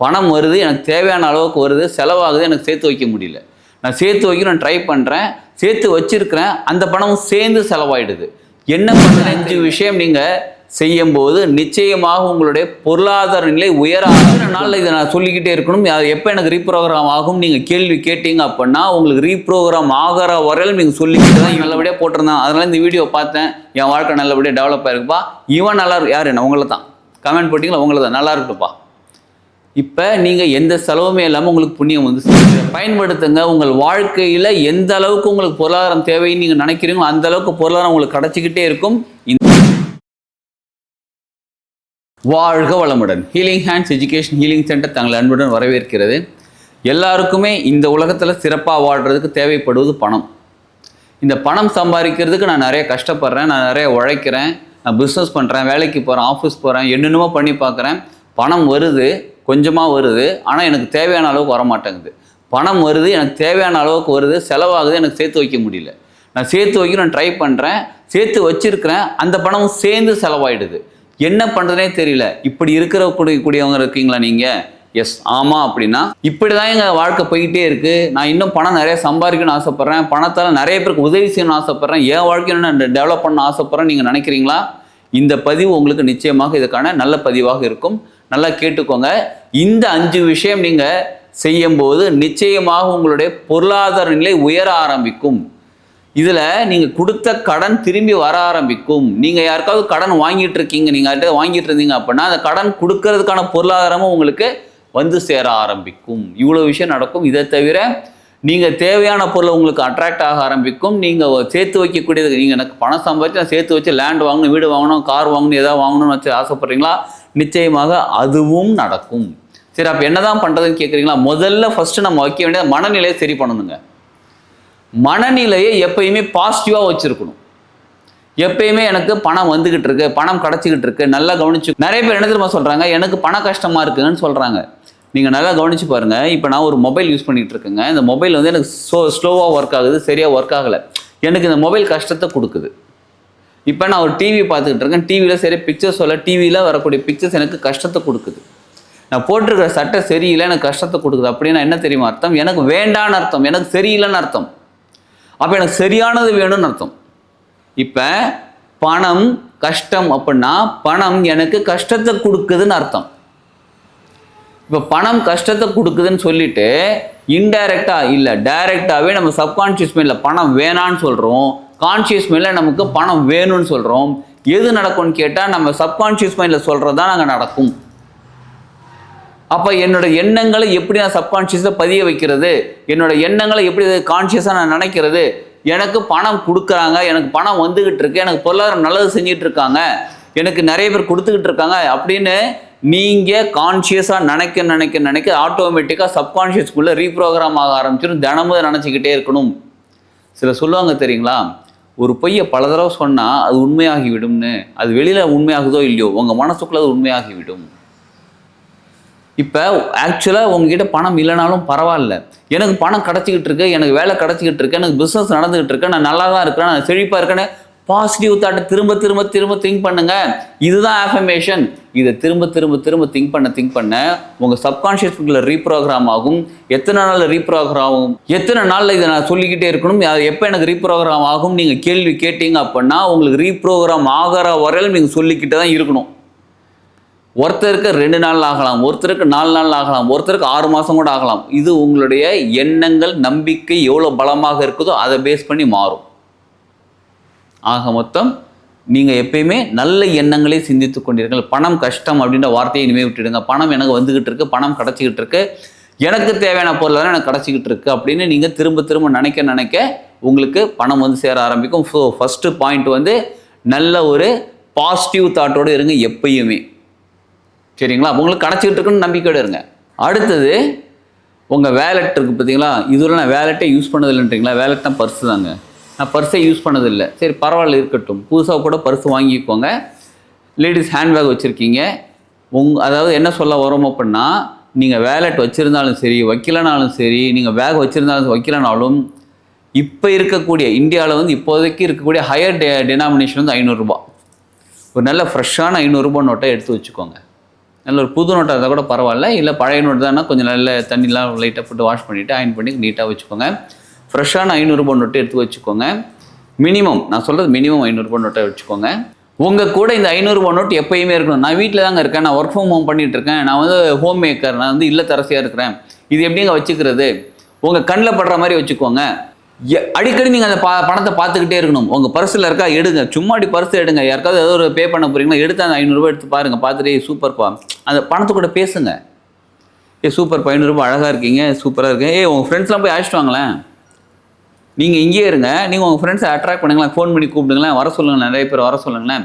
பணம் வருது எனக்கு தேவையான அளவுக்கு வருது செலவாகுது எனக்கு சேர்த்து வைக்க முடியல. நான் சேர்த்து வைக்க நான் ட்ரை பண்ணுறேன் சேர்த்து வச்சிருக்கிறேன் அந்த பணமும் சேர்ந்து செலவாயிடுது. என்ன பண்ண அஞ்சு விஷயம் நீங்கள் செய்யும்போது நிச்சயமாக உங்களுடைய பொருளாதார நிலை உயர நாளில் இதை நான் சொல்லிக்கிட்டே இருக்கணும். அது எப்போ எனக்கு ரீப்ரோக்ராம் ஆகும் நீங்கள் கேள்வி கேட்டீங்க அப்படின்னா உங்களுக்கு ரீப்ரோக்ராம் ஆகிற வரையிலும் நீங்கள் சொல்லிக்கிட்டு தான் நல்லபடியாக போட்டிருந்தான். அதனால இந்த வீடியோ பார்த்தேன். என் வாழ்க்கை நல்லபடியாக டெவலப் ஆயிருக்குப்பா. இவன் நல்லா யார்? என்ன உங்களை தான். கமெண்ட் போட்டிங்களா? உங்களை தான். நல்லா இருக்குப்பா இப்போ நீங்கள் எந்த செலவுமே இல்லாமல் உங்களுக்கு புண்ணியம் வந்து பயன்படுத்துங்க. உங்கள் வாழ்க்கையில் எந்த அளவுக்கு உங்களுக்கு பொருளாதாரம் தேவைன்னு நீங்கள் நினைக்கிறீங்களோ அந்த அளவுக்கு பொருளாதாரம் உங்களுக்கு கிடச்சிக்கிட்டே இருக்கும். இந்த வாழ்க வளமுடன். Healing hands education healing centre தங்களை அன்புடன் வரவேற்கிறது. எல்லாருக்குமே இந்த உலகத்தில் சிறப்பாக வாழ்கிறதுக்கு தேவைப்படுவது பணம். இந்த பணம் சம்பாதிக்கிறதுக்கு நான் நிறைய கஷ்டப்படுறேன். நான் நிறைய உழைக்கிறேன். நான் பிஸ்னஸ் பண்ணுறேன் வேலைக்கு போகிறேன் ஆஃபீஸ் போகிறேன் என்னென்னமோ பண்ணி பார்க்குறேன். பணம் வருது. கொஞ்சமாக வருது ஆனால் எனக்கு தேவையான அளவுக்கு வர மாட்டேங்குது பணம் வருது எனக்கு தேவையான அளவுக்கு வருது செலவாகுது எனக்கு சேர்த்து வைக்க முடியல. நான் சேர்த்து வைக்க நான் ட்ரை பண்ணுறேன் சேர்த்து வச்சிருக்கிறேன் அந்த பணமும் சேர்ந்து செலவாயிடுது. என்ன பண்ணுறதுனே தெரியல. இப்படி இருக்கிற கூடிய கூடியவங்க இருக்கீங்களா நீங்கள் எஸ் ஆமாம் அப்படின்னா இப்படி தான் எங்கள் வாழ்க்கை போய்கிட்டே இருக்குது நான் இன்னும் பணம் நிறைய சம்பாதிக்கணும்னு ஆசைப்பட்றேன். பணத்தால் நிறைய பேருக்கு உதவி செய்யணும்னு ஆசைப்பட்றேன். என் வாழ்க்கையை நான் டெவலப் பண்ண ஆசைப்பட்றேன் நீங்கள் நினைக்கிறீங்களா? இந்த பதிவு உங்களுக்கு நிச்சயமாக இதுக்கான நல்ல பதிவாக இருக்கும். நல்லா கேட்டுக்கோங்க. இந்த அஞ்சு விஷயம் நீங்கள் செய்யும்போது நிச்சயமாக உங்களுடைய பொருளாதார நிலை உயர ஆரம்பிக்கும். இதில் நீங்கள் கொடுத்த கடன் திரும்பி வர ஆரம்பிக்கும். நீங்கள் யாருக்காவது கடன் வாங்கிட்டு இருக்கீங்க நீங்கள் யார்கிட்ட வாங்கிட்டு இருந்தீங்க அப்படின்னா அந்த கடன் கொடுக்கறதுக்கான பொருளாதாரமும் உங்களுக்கு வந்து சேர ஆரம்பிக்கும். இவ்வளோ விஷயம் நடக்கும். இதை தவிர நீங்கள் தேவையான பொருளை உங்களுக்கு அட்ராக்ட் ஆக ஆரம்பிக்கும். நீங்கள் சேர்த்து வைக்கக்கூடியது நீங்கள் எனக்கு பணம் சம்பாதிச்சு நான் சேர்த்து வச்சு லேண்ட் வாங்கணும் வீடு வாங்கணும் கார் வாங்கணும் ஏதாவது வாங்கணும்னு வச்சு ஆசைப்பட்றீங்களா? நிச்சயமாக அதுவும் நடக்கும். சரி அப்போ என்னதான் பண்ணுறதுன்னு கேட்குறீங்களா முதல்ல ஃபஸ்ட்டு நம்ம வைக்க வேண்டிய மனநிலையை சரி பண்ணணுங்க. மனநிலையை எப்பயுமே பாசிட்டிவாக வச்சுருக்கணும். எப்பயுமே எனக்கு பணம் வந்துக்கிட்டு இருக்கு பணம் கிடச்சிக்கிட்டு இருக்கு நல்லா கவனிச்சு நிறைய பேர் என்ன தெரியுமா சொல்கிறாங்க எனக்கு பண கஷ்டமாக இருக்குங்கன்னு சொல்கிறாங்க நீங்கள் நல்லா கவனிச்சு பாருங்கள் இப்போ நான் ஒரு மொபைல் யூஸ் பண்ணிகிட்டு இருக்கேங்க. இந்த மொபைல் வந்து எனக்கு ஸ்லோ ஸ்லோவாக ஒர்க் ஆகுது சரியாக ஒர்க் ஆகலை. எனக்கு இந்த மொபைல் கஷ்டத்தை கொடுக்குது. இப்போ நான் ஒரு டிவி பார்த்துக்கிட்டு இருக்கேன். டிவியில் சரி பிக்சர்ஸ் சொல்ல டிவியில் வரக்கூடிய பிக்சர்ஸ் எனக்கு கஷ்டத்தை கொடுக்குது. நான் போட்டிருக்கிற சட்டை சரியில்லை எனக்கு கஷ்டத்தை கொடுக்குது. அப்படின்னா என்ன தெரியுமா அர்த்தம்? எனக்கு வேண்டான்னு அர்த்தம். எனக்கு சரியில்லைன்னு அர்த்தம். அப்போ எனக்கு சரியானது வேணும்னு அர்த்தம். இப்போ பணம் கஷ்டம் அப்படின்னா பணம் எனக்கு கஷ்டத்தை கொடுக்குதுன்னு அர்த்தம். இப்போ பணம் கஷ்டத்தை கொடுக்குதுன்னு சொல்லிட்டு இன்டைரக்டாக இல்லை டைரெக்டாகவே நம்ம சப்கான்ஷியஸ் மைண்டில் பணம் வேணான்னு சொல்கிறோம் கான்ஷியஸ் மைண்டில் நமக்கு பணம் வேணும்னு சொல்கிறோம் எது நடக்கும்னு கேட்டால் நம்ம சப்கான்ஷியஸ் மைண்டில் சொல்கிறது தான் நாங்கள் நடக்கும். அப்போ என்னோட எண்ணங்களை எப்படி நான் சப்கான்ஷியஸாக பதிய வைக்கிறது? என்னோட எண்ணங்களை எப்படி கான்ஷியஸாக நான் நினைக்கிறது? எனக்கு பணம் கொடுக்குறாங்க எனக்கு பணம் வந்துக்கிட்டு இருக்கு எனக்கு பொருளாதாரம் நல்லது செஞ்சிட்டு இருக்காங்க எனக்கு நிறைய பேர் கொடுத்துக்கிட்டு இருக்காங்க அப்படின்னு நீங்கள் கான்ஷியஸாக நினைக்க நினைக்க நினைக்க ஆட்டோமேட்டிக்காக சப்கான்ஷியஸ்குள்ளே ரீப்ரோக்ராம் ஆக ஆரம்பிச்சிடும் தினமும் நினச்சிக்கிட்டே இருக்கணும். சில சொல்லுவாங்க தெரியுங்களா? ஒரு பொய்யை பல தடவை சொன்னால் அது உண்மையாகிவிடும்னு. அது வெளியில் உண்மையாகுதோ இல்லையோ உங்கள் மனசுக்குள்ளே அது உண்மையாகிவிடும். இப்போ ஆக்சுவலாக உங்ககிட்ட பணம் இல்லைனாலும் பரவாயில்ல. எனக்கு பணம் கிடச்சிக்கிட்டு இருக்கு எனக்கு வேலை கிடச்சிக்கிட்டு இருக்கு எனக்கு பிஸ்னஸ் நடந்துகிட்டு இருக்கு நான் நல்லா தான் இருக்கிறேன் நான் செழிப்பாக இருக்கேன்னு பாசிட்டிவ் தாட்டை திரும்ப திரும்ப திரும்ப திங்க் பண்ணுங்க. இதுதான் ஆஃபர்மேஷன் இதை திரும்ப திரும்ப திரும்ப திங்க் பண்ண திங்க் பண்ண உங்கள் சப்கான்ஷியஸ்ல ரீப்ரோக்ராம் ஆகும். எத்தனை நாளில் ரீப்ரோக்ராம் ஆகும்? எத்தனை நாளில் இதை நான் சொல்லிக்கிட்டே இருக்கணும்? அது எப்போ எனக்கு ரீப்ரோக்ராம் ஆகும்? நீங்கள் கேள்வி கேட்டீங்க அப்படின்னா உங்களுக்கு ரீப்ரோக்ராம் ஆகிற வரையிலும் நீங்கள் சொல்லிக்கிட்டே தான் இருக்கணும். ஒருத்தருக்கு ரெண்டு நாள் ஆகலாம். ஒருத்தருக்கு நாலு நாள் ஆகலாம். ஒருத்தருக்கு ஆறு மாதம் கூட ஆகலாம். இது உங்களுடைய எண்ணங்கள் நம்பிக்கை எவ்வளோ பலமாக இருக்குதோ அதை பேஸ் பண்ணி மாறும். ஆக மொத்தம் நீங்கள் எப்பயுமே நல்ல எண்ணங்களை சிந்தித்து கொண்டீர்கள். பணம் கஷ்டம் அப்படின்ற வார்த்தையை இனிமேல் விட்டுடுங்க. பணம் எனக்கு வந்துக்கிட்டு இருக்கு பணம் கிடச்சிக்கிட்டு இருக்கு. எனக்கு தேவையான பொருளாதாரம் எனக்கு கிடச்சிக்கிட்டு இருக்கு அப்படின்னு நீங்கள் திரும்ப திரும்ப நினைக்க நினைக்க உங்களுக்கு பணம் வந்து சேர ஆரம்பிக்கும். ஸோ ஃபஸ்ட்டு பாயிண்ட் வந்து நல்ல ஒரு பாசிட்டிவ் தாட்டோடு இருங்க எப்பயுமே. சரிங்களா? உங்களுக்கு கிடச்சிக்கிட்டு இருக்குன்னு நம்பிக்கையோடு இருங்க. அடுத்தது உங்கள் வேலெட் இருக்குது பார்த்தீங்களா இதுவரை நான் வேலெட்டே யூஸ் பண்ணதில்லைன்றீங்களா? வேலெட்னா பர்ஸு தாங்க. நான் பர்ஸே யூஸ் பண்ணதில்லை. சரி பரவாயில்ல இருக்கட்டும். புதுசாக கூட பர்ஸ் வாங்கிக்கோங்க. லேடிஸ் ஹேண்ட்பேக் வச்சுருக்கீங்க. உங் அதாவது என்ன சொல்ல வரோம் அப்படின்னா நீங்கள் வேலெட் வச்சுருந்தாலும் சரி வைக்கலனாலும் சரி நீங்கள் பேக் வச்சுருந்தாலும் வைக்கலனாலும் இப்போ இருக்கக்கூடிய இந்தியாவில் வந்து இப்போதைக்கு இருக்கக்கூடிய ஹையர் டெ டெனாமினேஷன் வந்து ஐநூறுரூபா ஒரு நல்ல ஃப்ரெஷ்ஷான ஐநூறுரூபா நோட்டை எடுத்து வச்சுக்கோங்க. நல்ல ஒரு புது நோட்டாக இருந்தால் கூட பரவாயில்ல. இல்லை பழைய நோட்டு தானே கொஞ்சம் நல்ல தண்ணிலாம் லைட்டாக போட்டு வாஷ் பண்ணிவிட்டு அயன் பண்ணி நீட்டாக வச்சுக்கோங்க. ஃப்ரெஷ்ஷான ஐநூறுரூபா நோட்டு எடுத்து வச்சுக்கோங்க. மினிமம் நான் சொல்கிறது மினிமம் ஐநூறுரூபா நோட்டை வச்சுக்கோங்க. உங்கள் கூட இந்த ஐநூறுரூபா நோட் எப்பயுமே இருக்கணும். நான் வீட்டில் தாங்க இருக்கேன். நான் ஒர்க் ஃப்ரம் ஹோம் பண்ணிட்டு இருக்கேன். நான் வந்து ஹோம் மேக்கர் நான் வந்து இல்லத்தரசியாக இருக்கிறேன். இது எப்படிங்க வச்சுக்கிறது? உங்கள் கண்ணில் படுற மாதிரி வச்சுக்கோங்க. எ- அடிக்கடி நீங்கள் அந்த பா பணத்தை பார்த்துக்கிட்டே இருக்கணும். உங்கள் பர்ஸில் இருக்கா? எடுங்க. சும்மா அடி பர்ஸ் எடுங்க. யாருக்காவது ஏதோ ஒரு பே பண்ண போறீங்களா எடுத்து அந்த ஐநூறுரூவா எடுத்து பாருங்கள் பார்த்துட்டு சூப்பர்ப்பா அந்த பணத்தை கூட பேசுங்க. ஏ சூப்பர் ஐநூறுரூபா அழகாக இருக்கீங்க. சூப்பராக இருக்கு ஏ உங்கள் ஃப்ரெண்ட்ஸ்லாம் போய் அழைச்சிட்டு வாங்களேன். நீங்கள் இங்கேயே இருங்க. நீங்கள் உங்கள் ஃப்ரெண்ட்ஸை அட்ராக்ட் பண்ணுங்களேன். ஃபோன் பண்ணி கூப்பிடுங்களேன். வர சொல்லுங்கள் நிறைய பேர் வர சொல்லுங்களேன்.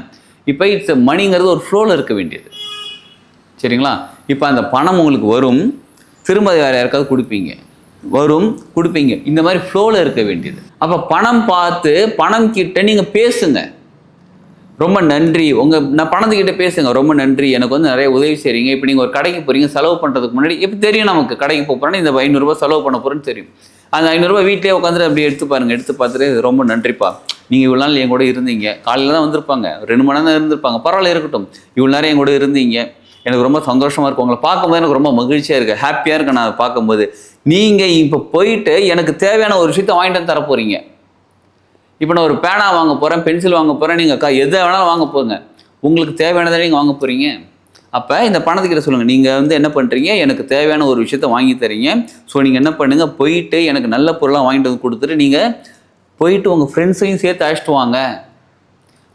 இப்போ இட்ஸ் மணிங்கிறது ஒரு ஃப்ளோவில் இருக்க வேண்டியது. சரிங்களா? இப்போ அந்த பணம் உங்களுக்கு வரும். திரும்ப வேறு யாருக்காவது கொடுப்பீங்க. வரும் கொடுப்பீங்க. இந்த மாதிரி ஃப்ளோவில் இருக்க வேண்டியது. அப்போ பணம் பார்த்து பணம் கிட்ட நீங்கள் பேசுங்க. ரொம்ப நன்றி. உங்கள் நான் பணத்துக்கிட்ட பேசுங்க. ரொம்ப நன்றி. எனக்கு வந்து நிறைய உதவி செய்கிறீங்க இப்போ நீங்கள் ஒரு கடைக்கு போகிறீங்க செலவு பண்ணுறதுக்கு முன்னாடி இப்போ தெரியும் நமக்கு. கடைக்கு போக போகிறோன்னா இந்த ஐநூறுரூவா செலவு பண்ண போகிறேன்னு தெரியும். அந்த ஐநூறுரூவா வீட்டிலே உட்காந்துட்டு அப்படி எடுத்து பாருங்க எடுத்து பார்த்துட்டு ரொம்ப நன்றிப்பா. நீங்கள் இவ்வளோ நாள் என் கூட இருந்தீங்க. காலையில் தான் வந்திருப்பாங்க. ரெண்டு மணி நேரம் இருந்திருப்பாங்க. பரவாயில்ல இருக்கட்டும். இவ்வளோ நேரம் என் கூட இருந்தீங்க. எனக்கு ரொம்ப சந்தோஷமாக இருக்கும் உங்களை பார்க்கும்போது எனக்கு ரொம்ப மகிழ்ச்சியாக இருக்குது ஹாப்பியாக இருக்கு நான் அதை பார்க்கும்போது. நீங்கள் இப்போ போயிட்டு எனக்கு தேவையான ஒரு விஷயத்தை வாங்கிட்டு வந்து தர போகிறீங்க இப்போ நான் ஒரு பேனா வாங்க போகிறேன் பென்சில் வாங்க போகிறேன் நீங்கள் கா எதை வேணாலும் வாங்க போங்க. உங்களுக்கு தேவையானதை நீங்கள் வாங்க போகிறீங்க அப்போ இந்த பணத்துக்கிட்ட சொல்லுங்கள் நீங்கள் வந்து என்ன பண்ணுறீங்க எனக்கு தேவையான ஒரு விஷயத்த வாங்கி தரீங்க. ஸோ நீங்கள் என்ன பண்ணுங்கள் போயிட்டு எனக்கு நல்ல பொருளாக வாங்கிட்டு வந்து கொடுத்துட்டு நீங்கள் போயிட்டு உங்கள் ஃப்ரெண்ட்ஸையும் சேர்த்து அழைச்சிட்டு வாங்க.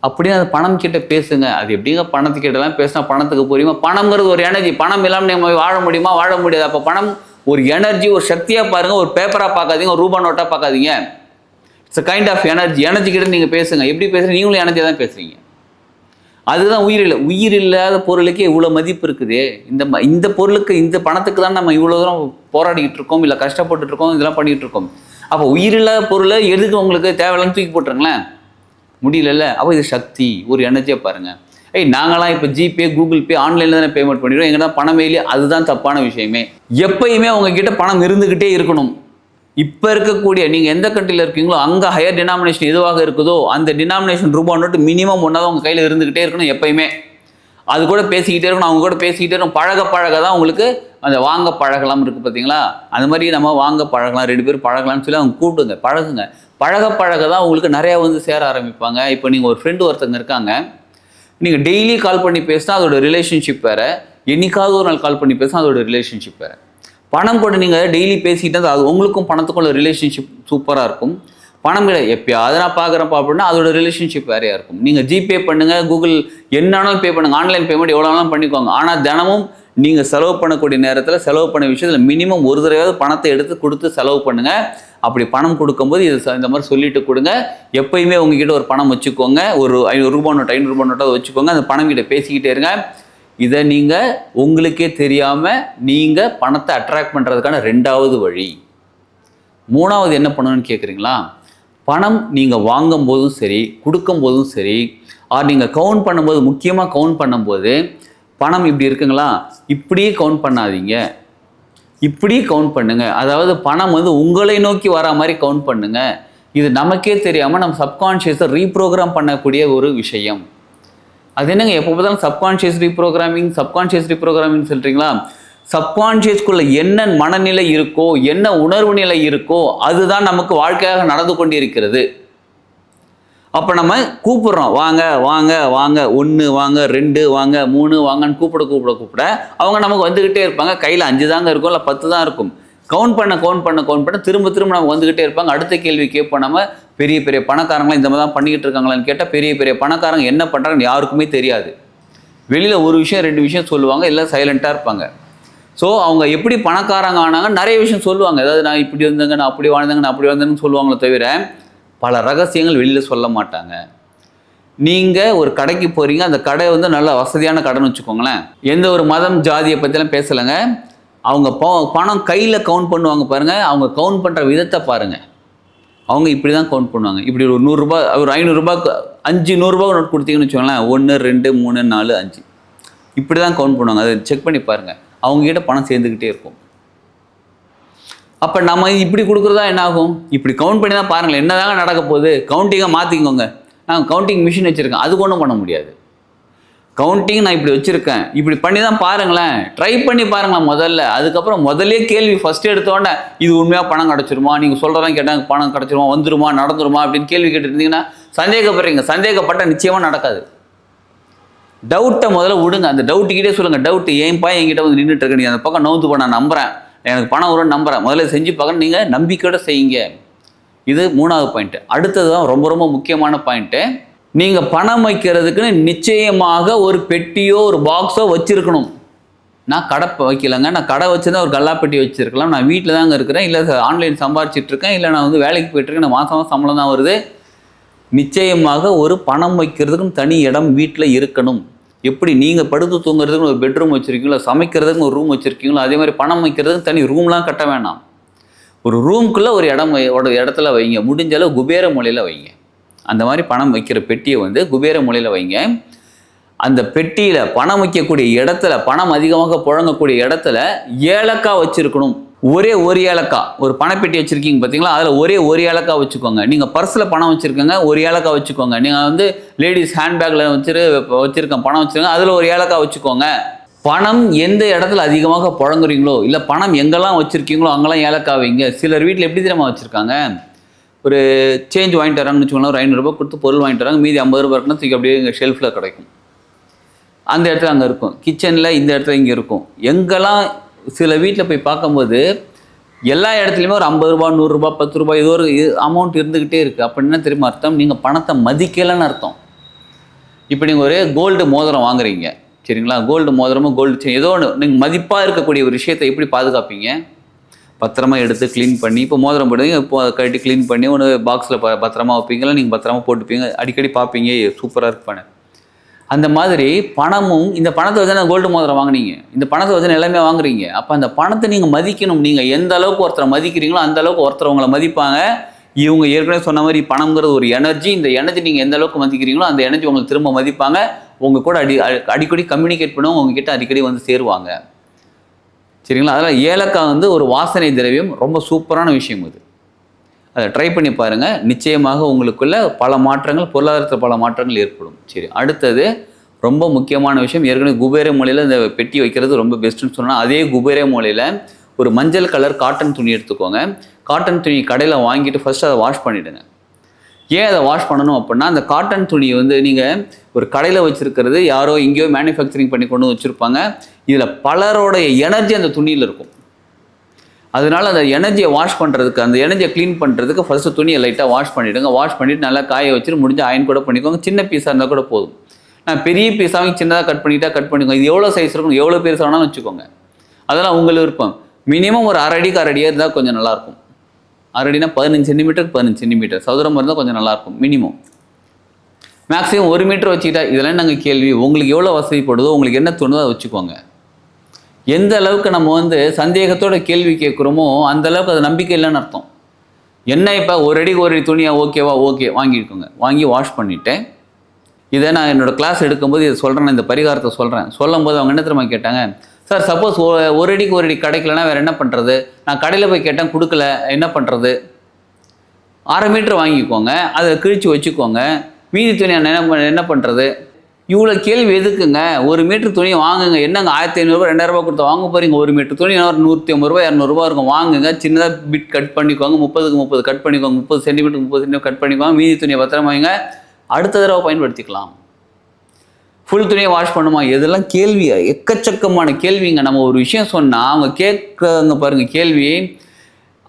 அப்படியே அந்த பணம் கிட்ட பேசுங்க. அது எப்படிங்க பணத்துக்கிட்டலாம் பேசினா பணத்துக்கு புரியுமா? பணம்ங்கிறது ஒரு எனர்ஜி பணம் இல்லாமல் நம்ம வாழ முடியுமா? வாழ முடியாது. அப்போ பணம் ஒரு எனர்ஜி ஒரு சக்தியாக பாருங்க. ஒரு பேப்பராக பார்க்காதீங்க. ஒரு ரூபா நோட்டாக பார்க்காதீங்க. It's kind of energy energy கிட்ட நீங்கள் பேசுங்க. எப்படி பேசுறீங்க? நீங்களும் எனர்ஜி தான் பேசுறீங்க. அதுதான் உயிர் இல்லை. உயிர் இல்லாத பொருளுக்கே இவ்வளோ மதிப்பு இருக்குது. இந்த ம- இந்த பொருளுக்கு இந்த பணத்துக்கு தான் நம்ம இவ்வளோ தூரம் போராடிக்கிட்டு இருக்கோம் இல்லை கஷ்டப்பட்டுட்டு இருக்கோம் இதெல்லாம் பண்ணிகிட்டு இருக்கோம். அப்போ உயிர் இல்லாத பொருளை எதுக்கு உங்களுக்கு தேவையில்லைன்னு தூக்கி போட்டுருங்களேன்? முடியலல்ல. அப்போ இது சக்தி ஒரு எனர்ஜியாக பாருங்கள் ஏய் நாங்களாம் இப்போ ஜிபே கூகுள் பே ஆன்லைனில் தானே பேமெண்ட் பண்ணிடுவோம் எங்கன்னா பணமே இல்லையே அதுதான் தப்பான விஷயமே. எப்பயுமே உங்ககிட்ட பணம் இருந்துக்கிட்டே இருக்கணும். இப்போ இருக்கக்கூடிய நீங்கள் எந்த கண்ட்ரியில் இருக்கீங்களோ அங்கே ஹையர் டினாமினேஷன் எதுவாக இருக்குதோ அந்த டினாமினேஷன் ரூபா நோட்டு மினிமம் ஒன்றாவது உங்கள் கையில் இருந்துக்கிட்டே இருக்கணும் எப்பயுமே. அது கூட பேசிக்கிட்டே இருக்கணும் அவங்க கூட பேசிக்கிட்டே இருக்கணும். பழக பழக தான் உங்களுக்கு அந்த வாங்க பழகலாம் இருக்குது பார்த்தீங்களா அந்த மாதிரி நம்ம வாங்க பழகலாம் ரெண்டு பேரும் பழகலாம்னு சொல்லி அவங்க கூப்பிடுங்க பழகுங்க. பழக பழக தான் உங்களுக்கு நிறையா வந்து சேர ஆரம்பிப்பாங்க. இப்போ நீங்கள் ஒரு ஃப்ரெண்டு ஒருத்தங்க இருக்காங்க நீங்கள் டெய்லி கால் பண்ணி பேசினா அதோட ரிலேஷன்ஷிப் வேறு என்னைக்காவது ஒரு நாள் கால் பண்ணி பேசினா அதோட ரிலேஷன்ஷிப் வேறு. பணம் கூட நீங்கள் டெய்லி பேசிக்கிட்டு அது உங்களுக்கும் பணத்துக்குள்ள ரிலேஷன்ஷிப் சூப்பராக இருக்கும். பணம் கிடையாது எப்பயாவது நான் பார்க்குறப்ப அப்படின்னா அதோட ரிலேஷன்ஷிப் வேறையாக இருக்கும். நீங்கள் ஜிபே பண்ணுங்கள் கூகுள் என்னன்னாலும் பே பண்ணுங்கள் ஆன்லைன் பேமெண்ட் எவ்வளோனாலும் பண்ணிக்கோங்க. ஆனால் தினமும் நீங்கள் செலவு பண்ணக்கூடிய நேரத்தில் செலவு பண்ண விஷயத்தில் மினிமம் ஒரு தடவையாவது பணத்தை எடுத்து கொடுத்து செலவு பண்ணுங்கள் அப்படி பணம் கொடுக்கும்போது இது இந்த மாதிரி சொல்லிட்டு கொடுங்க. எப்பயுமே உங்ககிட்ட ஒரு பணம் வச்சுக்கோங்க. ஒரு ஐநூறு ரூபாய் நோட்டு ஐநூறுரூபா நோட்டாவது வச்சுக்கோங்க. அந்த பணம் கிட்ட பேசிக்கிட்டே இருங்க. இதை நீங்கள் உங்களுக்கே தெரியாமல் நீங்கள் பணத்தை அட்ராக்ட் பண்ணுறதுக்கான ரெண்டாவது வழி. மூணாவது என்ன பண்ணணும்னு கேட்குறீங்களா பணம் நீங்கள் வாங்கும் போதும் சரி கொடுக்கும் போதும் சரி ஆர் நீங்கள் கவுண்ட் பண்ணும்போது முக்கியமாக கவுண்ட் பண்ணும்போது பணம் இப்படி இருக்குங்களா? இப்படியே கவுண்ட் பண்ணாதீங்க. இப்படி கவுண்ட் பண்ணுங்கள் அதாவது பணம் வந்து உங்களை நோக்கி வர மாதிரி கவுண்ட் பண்ணுங்கள் இது நமக்கே தெரியாமல் நம்ம சப்கான்ஷியஸை ரீப்ரோக்ராம் பண்ணக்கூடிய ஒரு விஷயம். அது என்னங்க எப்போ பார்த்தாலும் சப்கான்ஷியஸ் ரீப்ரோக்ராமிங் சப்கான்ஷியஸ் ரீப்ரோக்ராமிங் சொல்கிறீங்களா சப்கான்ஷியஸ்குள்ள என்ன மனநிலை இருக்கோ என்ன உணர்வு நிலை இருக்கோ அதுதான் நமக்கு வாழ்க்கையாக நடந்து கொண்டிருக்கிறது. அப்போ நம்ம கூப்பிடுறோம் வாங்க வாங்க வாங்க ஒன்று வாங்க ரெண்டு வாங்க மூணு வாங்கன்னு கூப்பிட கூப்பிட கூப்பிட அவங்க நமக்கு வந்துக்கிட்டே இருப்பாங்க. கையில் அஞ்சு தாங்க இருக்கும் இல்லை பத்து தான் இருக்கும். கவுண்ட் பண்ண கவுண்ட் பண்ண கவுண்ட் பண்ண திரும்ப திரும்ப நம்ம வந்துக்கிட்டே இருப்பாங்க. அடுத்த கேள்வி கேட்போம் நம்ம பெரிய பெரிய பணக்காரங்களாம் இந்த மாதிரி தான் பண்ணிக்கிட்டு இருக்காங்களான்னு கேட்டால் பெரிய பெரிய பணக்காரங்க என்ன பண்ணுறாங்கன்னு யாருக்குமே தெரியாது. வெளியில் ஒரு விஷயம் ரெண்டு விஷயம் சொல்லுவாங்க எல்லாம் சைலண்ட்டாக இருப்பாங்க. ஸோ அவங்க எப்படி பணக்காரங்க ஆனாங்க நிறைய விஷயம் சொல்லுவாங்க. அதாவது நான் இப்படி வந்தேங்க நான் அப்படி வாழ்ந்தேங்க நான் அப்படி வாழ்ந்தேங்கன்னு சொல்லுவாங்களே தவிர பல ரகசியங்கள் வெளியில் சொல்ல மாட்டாங்க. நீங்கள் ஒரு கடைக்கு போகிறீங்க அந்த கடை வந்து நல்ல வசதியான கடைன்னு வச்சுக்கோங்களேன். எந்த ஒரு மதம் ஜாதியை பற்றிலாம் பேசலைங்க. அவங்க ப- பணம் கையில் கவுண்ட் பண்ணுவாங்க பாருங்கள் அவங்க கவுண்ட் பண்ணுற விதத்தை பாருங்கள் அவங்க இப்படி தான் கவுண்ட் பண்ணுவாங்க. இப்படி ஒரு நூறுரூபா ஒரு ஐநூறுரூபாக்கு அஞ்சு நூறுரூபா நோட் கொடுத்தீங்கன்னு வச்சுக்கோங்களேன் ஒன்று ரெண்டு மூணு நாலு அஞ்சு. இப்படி தான் கவுண்ட் பண்ணுவாங்க. அதை செக் பண்ணி பாருங்கள் அவங்ககிட்ட பணம் சேர்ந்துக்கிட்டே இருக்கும். அப்போ நம்ம இப்படி கொடுக்குறதா என்ன ஆகும்? இப்படி கவுண்ட் பண்ணி தான் பாருங்களேன். என்னதாங்க நடக்க போகுது? கவுண்டிங்கை மாற்றிக்கோங்க நான் கவுண்டிங் மிஷின் வச்சுருக்கேன். அது ஒன்றும் பண்ண முடியாது. கவுண்டிங் நான் இப்படி வச்சுருக்கேன். இப்படி பண்ணி தான் பாருங்களேன். ட்ரை பண்ணி பாருங்களேன் முதல்ல. அதுக்கப்புறம் முதல்ல கேள்வி ஃபஸ்ட்டு எடுத்தோடனே இது உண்மையாக பணம் கிடச்சிருமா? நீங்கள் சொல்கிறதான் கேட்டால் பணம் கிடச்சிருமா? வந்துருமா? நடந்துருமா? அப்படின்னு கேள்வி கேட்டுருந்தீங்கன்னா சந்தேகப்படுறீங்க. சந்தேகப்பட்டால் நிச்சயமாக நடக்காது. டவுட்டை முதல்ல விடுங்க. அந்த டவுட்டுக்கிட்டே சொல்லுங்கள் டவுட்டு ஏன்பா என்கிட்ட வந்து நின்றுட்டு இருக்க நீங்கள் அந்த பக்கம் நோந்து போய் நான் நம்புறேன். எனக்கு பணம் வரும்னு நம்புகிறேன் முதல்ல செஞ்சு பார்க்க நீங்கள் நம்பிக்கையோட செய்யுங்க. இது மூணாவது பாயிண்ட்டு அடுத்தது தான் ரொம்ப ரொம்ப முக்கியமான பாயிண்ட்டு நீங்கள் பணம் வைக்கிறதுக்குன்னு நிச்சயமாக ஒரு பெட்டியோ ஒரு பாக்ஸோ வச்சுருக்கணும். நான் கடை வைக்கலங்க. நான் கடை வச்சு தான் ஒரு கல்லாப்பெட்டி வச்சுருக்கலாம். நான் வீட்டில் தாங்க இருக்கிறேன். இல்லை ஆன்லைன் சம்பாரிச்சிட்ருக்கேன் இல்லை நான் வந்து வேலைக்கு போயிட்டுருக்கேன் நான் மாதம் மாதம் சம்பளம் தான் வருது. நிச்சயமாக ஒரு பணம் வைக்கிறதுக்கும் தனி இடம் வீட்டில் இருக்கணும். எப்படி நீங்கள் படுத்து தூங்குறதுக்கு ஒரு பெட்ரூம் வச்சுருக்கீங்களோ? சமைக்கிறதுக்கு ஒரு ரூம் வச்சுருக்கீங்களோ? அதே மாதிரி பணம் வைக்கிறதுக்கு தனி ரூம்லாம் கட்ட வேணாம். ஒரு ரூம்குள்ளே ஒரு இடம் ஒரு இடத்துல வைங்க. முடிஞ்ச அளவு குபேர மொழியில் வைங்க. அந்த மாதிரி பணம் வைக்கிற பெட்டியை வந்து குபேர மூலையில் வைங்க. அந்த பெட்டியில் பணம் வைக்கக்கூடிய இடத்துல பணம் அதிகமாக புழங்கக்கூடிய இடத்துல ஏலக்காய் வச்சுருக்கணும். ஒரே ஒரு ஏலக்காய். ஒரு பணப்பெட்டி வச்சுருக்கீங்க பார்த்தீங்களா அதில் ஒரே ஒரு ஏலக்காய் வச்சுக்கோங்க. நீங்கள் பர்ஸில் பணம் வச்சுருக்கங்க ஒரு ஏலக்காய் வச்சுக்கோங்க. நீங்கள் வந்து லேடிஸ் ஹேண்ட்பேக்கில் வச்சுரு வச்சுருக்கேன் பணம் வச்சுருங்க அதில் ஒரு ஏலக்காய் வச்சுக்கோங்க. பணம் எந்த இடத்துல அதிகமாக புழங்குறீங்களோ இல்லை பணம் எங்கெல்லாம் வச்சுருக்கீங்களோ அங்கெல்லாம் ஏலக்காய் வைங்க. சிலர் வீட்டில் எப்படி தெரியுமா வச்சுருக்காங்க? ஒரு சேஞ்ச் வாங்கிட்டு வராங்கன்னு வச்சுக்கோங்களேன் ஒரு ஐநூறுரூபா கொடுத்து பொருள் வாங்கிட்டு வராங்க. மீதி ஐம்பது ரூபா இருக்குன்னா தூக்கி அப்படியே எங்கள் ஷெல்ஃபில் கிடைக்கும். அந்த இடத்துல அங்கே இருக்கும். கிச்சனில் இந்த இடத்துல இங்கே இருக்கும். எங்கெல்லாம் சில வீட்டில் போய் பார்க்கும்போது எல்லா இடத்துலையுமே ஒரு ஐம்பது ரூபா நூறுரூபா பத்து ரூபாய் ஏதோ ஒரு அமௌண்ட் இருந்துக்கிட்டே இருக்குது அப்படின்னா தெரியுமா அர்த்தம்? நீங்கள் பணத்தை மதிக்கலைன்னு அர்த்தம். இப்போ நீங்கள் ஒரு கோல்டு மோதிரம் வாங்குறீங்க. சரிங்களா? கோல்டு மோதிரமோ கோல்டு ஏதோ ஒன்று நீங்கள் மதிப்பாக இருக்கக்கூடிய ஒரு விஷயத்தை எப்படி பாதுகாப்பீங்க? பத்திரமா எடுத்து க்ளீன் பண்ணி இப்போ மோதிரம் போடுவீங்க இப்போ அதை கட்டி க்ளீன் பண்ணி ஒன்று பாக்ஸில் ப பத்திரமா வைப்பீங்களா? நீங்கள் பத்திரமா போட்டுப்பீங்க. அடிக்கடி பார்ப்பீங்க சூப்பராக இருக்கு அந்த மாதிரி பணமும் இந்த பணத்தை வச்சு கோல்டு மோதிரம் வாங்குனீங்க? இந்த பணத்தை வச்சு எல்லாமே வாங்குறீங்க? அப்போ அந்த பணத்தை நீங்கள் மதிக்கணும். நீங்கள் எந்த அளவுக்கு ஒருத்தரை மதிக்கிறீங்களோ அந்த அளவுக்கு ஒருத்தர் உங்களை மதிப்பாங்க. இவங்க ஏற்கனவே சொன்ன மாதிரி பணங்கிறது ஒரு எனர்ஜி இந்த எனர்ஜி நீங்கள் எந்த அளவுக்கு மதிக்கிறீங்களோ அந்த எனர்ஜி உங்களுக்கு திரும்ப மதிப்பாங்க. உங்கள் கூட அடி அடிக்கடி கம்யூனிகேட் பண்ணுவோம் உங்ககிட்ட அடிக்கடி வந்து சேருவாங்க. சரிங்களா? அதனால் ஏலக்காய் வந்து ஒரு வாசனை திரவியம் ரொம்ப சூப்பரான விஷயம் அது அதை ட்ரை பண்ணி பாருங்கள் நிச்சயமாக உங்களுக்குள்ள பல மாற்றங்கள் பொருளாதாரத்தில் பல மாற்றங்கள் ஏற்படும். சரி அடுத்தது ரொம்ப முக்கியமான விஷயம் ஏற்கனவே குபேர மூலையில் இந்த பெட்டி வைக்கிறது ரொம்ப பெஸ்ட்டுன்னு சொன்னால் அதே குபேர மூலையில் ஒரு மஞ்சள் கலர் காட்டன் துணி எடுத்துக்கோங்க. காட்டன் துணி கடையில் வாங்கிட்டு ஃபஸ்ட்டு அதை வாஷ் பண்ணிவிடுங்க ஏன் அதை வாஷ் பண்ணணும் அப்படின்னா அந்த காட்டன் துணி வந்து நீங்கள் ஒரு கடையில் வச்சுருக்கிறது யாரோ எங்கேயோ மேனுஃபேக்சரிங் பண்ணி கொண்டு வச்சுருப்பாங்க. இதில் பலரோடைய எனர்ஜி அந்த துணியில் இருக்கும். அதனால அந்த எனர்ஜியை வாஷ் பண்ணுறதுக்கு அந்த எனர்ஜியை க்ளீன் பண்ணுறதுக்கு ஃபஸ்ட்டு துணியை லைட்டாக வாஷ் பண்ணிவிடுங்க வாஷ் பண்ணிவிட்டு நல்லா காய வச்சுட்டு முடிஞ்சு அயன் கூட பண்ணிக்கோங்க. சின்ன பீஸாக இருந்தால் கூட போதும். நான் பெரிய பீஸாக சின்னதாக கட் பண்ணிட்டா கட் பண்ணிக்கோங்க. இது எவ்வளோ சைஸ் இருக்கும் எவ்வளோ பெருசாக வேணாலும் வச்சுக்கோங்க. அதெல்லாம் உங்கள் விருப்பம். மினிமம் ஒரு அரை அடிக்கு அரை அடியாக இருந்தால் கொஞ்சம் நல்லாயிருக்கும் அரை பதினஞ்சு சென்டிமீட்டருக்கு பதினஞ்சு சென்டிமீட்டர் சதுரம் இருந்தால் கொஞ்சம் நல்லாயிருக்கும் மினிமம் மேக்ஸிமம் ஒரு மீட்டர் வச்சுக்கிட்டா இதெல்லாம் நாங்கள் கேள்வி? உங்களுக்கு எவ்வளோ வசதிப்படுதோ உங்களுக்கு என்ன தோணுதோ அதை வச்சுக்கோங்க. எந்த அளவுக்கு நம்ம வந்து சந்தேகத்தோட கேள்வி கேட்குறோமோ அந்த அளவுக்கு அது நம்பிக்கை இல்லைன்னு அர்த்தம். என்ன இப்போ ஒரு அடிக்கு ஒரு அடி துணியாக ஓகேவா ஓகே வாங்கியிருக்கோங்க வாங்கி வாஷ் பண்ணிட்டேன். இதை நான் என்னோடய கிளாஸ் எடுக்கும்போது இதை சொல்கிறேன் இந்த பரிகாரத்தை சொல்கிறேன் சொல்லும்போது அவங்க என்ன தெரியுமா கேட்டாங்க? சார் சப்போஸ் ஒரு அடிக்கு ஒரு அடி கிடைக்கலனா வேறு என்ன பண்ணுறது நான் கடையில் போய் கேட்டேன் கொடுக்கல என்ன பண்ணுறது அரை மீட்ரு வாங்கிக்கோங்க அதை கிழிச்சு வச்சுக்கோங்க. மீதி துணி நான் என்ன பண்ண- என்ன பண்ணுறது இவ்வளோ கேள்வி எதுக்குங்க? ஒரு மீட்ரு துணி வாங்குங்க. என்னங்க ஆயிரத்தி ஐநூறுரூவா ரெண்டாயிரரூபா கொடுத்து வாங்க போகிறீங்க ஒரு மீட்டர் துணி ஒரு நூற்றி ஐம்பது ரூபா இரநூறுபா இருக்கும். வாங்குங்க. சின்னதாக பிட் கட் பண்ணிக்கோங்க. முப்பதுக்கு முப்பது கட் பண்ணிக்கோங்க. முப்பது சென்டிமீட்டர் முப்பது சென்டிமீட்டர் கட் பண்ணிக்கோங்க. மீதி துணியை பத்திரமா வாங்க. அடுத்த தடவை பயன்படுத்திக்கலாம். ஃபுல் துணியை வாஷ் பண்ணுமா? இதெல்லாம் கேள்வி. எக்கச்சக்கமான கேள்விங்க. நம்ம ஒரு விஷயம் சொன்னால் அவங்க கேட்குறாங்க பாருங்கள் கேள்வி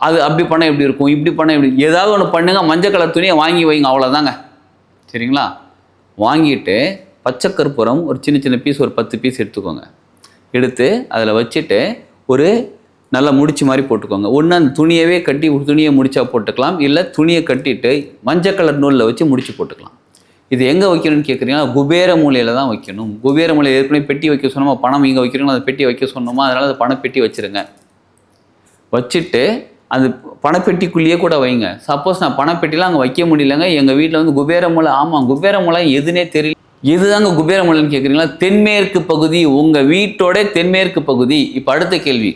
அது அப்படி பண்ண எப்படி இருக்கும்? இப்படி பண்ண எப்படி ஏதாவது ஒன்று பண்ணுங்க மஞ்சள் கலர் துணியை வாங்கி வைங்க அவ்வளோதாங்க சரிங்களா? வாங்கிட்டு பச்சை கற்பூரம் ஒரு சின்ன சின்ன பீஸ் ஒரு பத்து பீஸ் எடுத்துக்கோங்க. எடுத்து அதில் வச்சுட்டு ஒரு நல்லா முடிச்சு மாதிரி போட்டுக்கோங்க. ஒன்று அந்த துணியவே கட்டி துணியை முடிச்சா போட்டுக்கலாம். இல்லை துணியை கட்டிட்டு மஞ்சள் கலர் நூலில் வச்சு முடிச்சு போட்டுக்கலாம். இது எங்கே வைக்கணும்னு கேட்குறீங்கன்னா குபேர மூலையில் தான் வைக்கணும். குபேர மூலையில் ஏற்கனவே பெட்டி வைக்க சொன்னோமா? பணம் இங்கே வைக்கிறீங்களோ அந்த பெட்டி வைக்க சொன்னோமா? அதனால் அந்த பணப்பெட்டி வச்சுருங்க. வச்சுட்டு அந்த பணப்பெட்டிக்குள்ளேயே கூட வைங்க. சப்போஸ் நான் பணப்பெட்டிலாம் அங்கே வைக்க முடியலங்க எங்கள் வீட்டில் வந்து குபேர மூலை ஆமாம் குபேர மூலை எதுனே தெரியல. எதுதாங்க குபேர மூலைன்னு கேட்குறீங்களா தென்மேற்கு பகுதி உங்கள் வீட்டோட தென்மேற்கு பகுதி. இப்போ அடுத்த கேள்வி.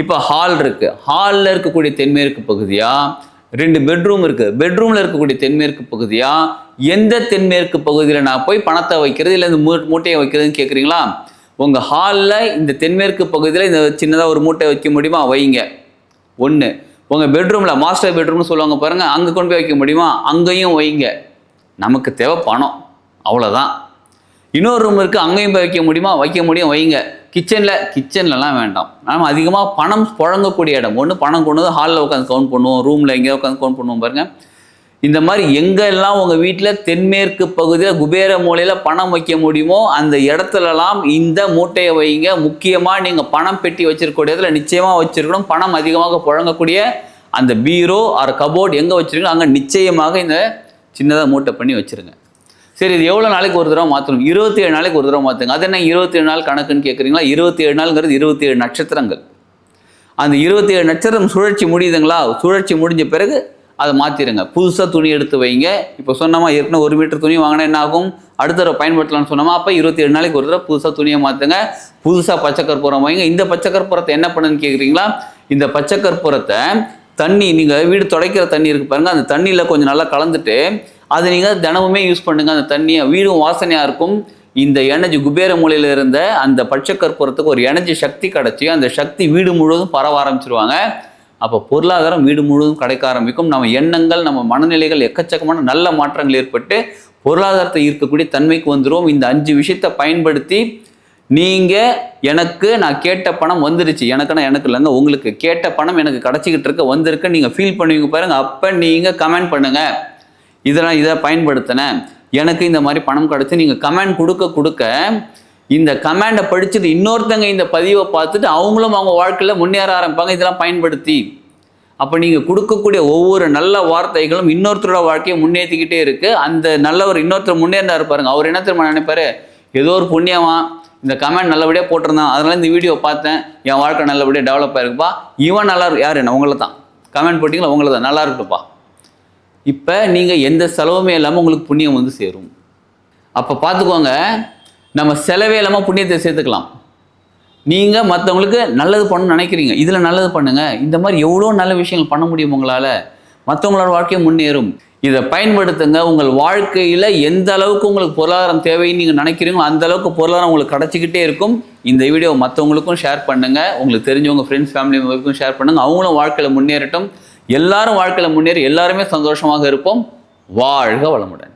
இப்போ ஹால் இருக்குது ஹாலில் இருக்கக்கூடிய தென்மேற்கு பகுதியாக ரெண்டு பெட்ரூம் இருக்குது பெட்ரூமில் இருக்கக்கூடிய தென்மேற்கு பகுதியாக எந்த தென்மேற்கு பகுதியில் நான் போய் பணத்தை வைக்கிறது இல்லை இந்த மூ- மூட்டையை வைக்கிறதுன்னு கேட்குறீங்களா உங்கள் ஹாலில் இந்த தென்மேற்கு பகுதியில் இந்த சின்னதாக ஒரு மூட்டை வைக்க முடியுமா? வைங்க. ஒன்று உங்கள் பெட்ரூமில் மாஸ்டர் பெட்ரூம்னு சொல்லுவாங்க பாருங்கள் அங்கே கொண்டு போய் வைக்க முடியுமா? அங்கேயும் வைங்க. நமக்கு தேவை பணம். அவ்வளோதான் இன்னொரு ரூம் இருக்குது அங்கேயும் போய் வைக்க முடியுமா? வைக்க முடியும் வைங்க. கிச்சனில் கிச்சன்லலாம் வேண்டாம். நம்ம அதிகமாக பணம் புழங்கக்கூடிய இடம். ஒன்று பணம் கொண்டு வந்து ஹாலில் உட்காந்து கவுண்ட் பண்ணுவோம். ரூமில் எங்கேயோ உட்காந்து கவுண்ட் பண்ணுவோம் பாருங்கள் இந்த மாதிரி எங்கெல்லாம் உங்கள் வீட்டில் தென்மேற்கு பகுதியில் குபேர மூலையில் பணம் வைக்க முடியுமோ அந்த இடத்துலலாம் இந்த மூட்டையை வைங்க. முக்கியமாக நீங்கள் பணம் பெட்டி வச்சிருக்கக்கூடிய இடத்துல நிச்சயமாக வச்சுருக்கணும். பணம் அதிகமாக புழங்கக்கூடிய அந்த பீரோ ஆர் கபோர்டு எங்கே வச்சிருக்கணும் அங்கே நிச்சயமாக இந்த சின்னதாக மூட்டை பண்ணி வச்சிருங்க. சரி இது எவ்வளோ நாளைக்கு ஒரு தடவை மாற்றணும் இருபத்தி ஏழு நாளைக்கு ஒரு தடவை மாற்றுங்க அது என்ன இருபத்தி ஏழு நாள் கணக்குன்னு கேட்குறீங்களா இருபத்தி ஏழு நாளுங்கிறது இருபத்தி ஏழு நட்சத்திரங்கள். அந்த இருபத்தி ஏழு நட்சத்திரம் சுழற்சி முடியுதுங்களா? சுழற்சி முடிஞ்ச பிறகு அதை மாற்றிடுங்க புதுசாக துணி எடுத்து வைங்க. இப்போ சொன்னோமா ஏற்கனவே ஒரு மீட்டர் துணி வாங்கினா என்ன ஆகும்? அடுத்த தடவை பயன்படுத்தலாம்னு சொன்னோமா அப்போ இருபத்தி ஏழு நாளைக்கு ஒரு தடவை புதுசாக துணியை மாற்றுங்க புதுசாக பச்சை கற்பூரம் வைங்க. இந்த பச்சை கற்பூரத்தை என்ன பண்ணுன்னு கேட்குறீங்களா இந்த பச்சை கற்பூரத்தை தண்ணி நீங்கள் வீடு துடைக்கிற தண்ணி இருக்கு பாருங்கள் அந்த தண்ணியில் கொஞ்சம் நல்லா கலந்துட்டு அதை நீங்கள் தினமுமே யூஸ் பண்ணுங்கள் அந்த தண்ணியை வீடும் வாசனையாக இருக்கும். இந்த எனர்ஜி குபேர மூலையில் இருந்த அந்த பச்சை கற்பூரத்துக்கு ஒரு எனர்ஜி சக்தி கிடச்சி அந்த சக்தி வீடு முழுவதும் பரவ ஆரம்பிச்சிருவாங்க. அப்போ பொருளாதாரம் வீடு முழுவதும் கிடைக்க ஆரம்பிக்கும். நம்ம எண்ணங்கள் நம்ம மனநிலைகள் எக்கச்சக்கமான நல்ல மாற்றங்கள் ஏற்பட்டு பொருளாதாரத்தை ஈர்க்கக்கூடிய தன்மைக்கு வந்துடும் இந்த அஞ்சு விஷயத்தை பயன்படுத்தி நீங்கள் எனக்கு நான் கேட்ட பணம் வந்துருச்சு. எனக்குன்னா எனக்கு இல்லைங்க உங்களுக்கு கேட்ட பணம் எனக்கு கிடச்சிக்கிட்டு இருக்க வந்திருக்கு. நீங்கள் ஃபீல் பண்ணுவீங்க பாருங்கள் அப்போ நீங்கள் கமெண்ட் பண்ணுங்கள் இதெல்லாம் இதை பயன்படுத்தினேன். எனக்கு இந்த மாதிரி பணம் கிடச்சி நீங்கள் கமெண்ட் கொடுக்க கொடுக்க இந்த கமெண்டை படிச்சது இன்னொருத்தங்க இந்த பதிவை பார்த்துட்டு அவங்களும் அவங்க வாழ்க்கையில் முன்னேற ஆரம்பிப்பாங்க. இதெல்லாம் பயன்படுத்தி. அப்போ நீங்கள் கொடுக்கக்கூடிய ஒவ்வொரு நல்ல வார்த்தைகளும் இன்னொருத்தரோட வாழ்க்கையை முன்னேற்றிக்கிட்டே இருக்குது அந்த நல்லவர் இன்னொருத்தர் முன்னேறினார் பாருங்கள் அவர் என்ன திரும்ப நினைப்பாரு? ஏதோ ஒரு புண்ணியமா இந்த கமெண்ட் நல்லபடியாக போட்டிருந்தான். அதனால இந்த வீடியோ பார்த்தேன். என் வாழ்க்கை நல்லபடியாக டெவலப் ஆயிருக்குப்பா. இவன் நல்லா இருக்கும் யார்? என்ன? உங்களை தான் கமெண்ட் போட்டிங்களா? உங்களை தான் நல்லா இருக்குப்பா இப்போ நீங்கள் எந்த செலவுமே இல்லாமல் உங்களுக்கு புண்ணியம் வந்து சேரும். அப்போ பார்த்துக்கோங்க. நம்ம செலவே இல்லாமல் புண்ணியத்தை சேர்த்துக்கலாம். நீங்கள் மற்றவங்களுக்கு நல்லது பண்ணணும்னு நினைக்கிறீங்க. இதில் நல்லது பண்ணுங்கள் இந்த மாதிரி எவ்வளோ நல்ல விஷயங்கள் பண்ண முடியும் உங்களால்? மற்றவங்களோட வாழ்க்கையை முன்னேறும். இதை பயன்படுத்துங்க. உங்கள் வாழ்க்கையில் எந்த அளவுக்கு உங்களுக்கு பொருளாதாரம் தேவைன்னு நீங்கள் நினைக்கிறீங்களோ அந்த அளவுக்கு பொருளாதாரம் உங்களுக்கு கிடச்சிக்கிட்டே இருக்கும். இந்த வீடியோ மற்றவங்களுக்கும் ஷேர் பண்ணுங்க. உங்களுக்கு தெரிஞ்சவங்க ஃப்ரெண்ட்ஸ் ஃபேமிலி மெம்பருக்கும் ஷேர் பண்ணுங்கள் அவங்களும் வாழ்க்கையில் முன்னேறட்டும். எல்லாரும் வாழ்க்கையில் முன்னேறி எல்லாருமே சந்தோஷமாக இருப்போம். வாழ்க வளமுடன்.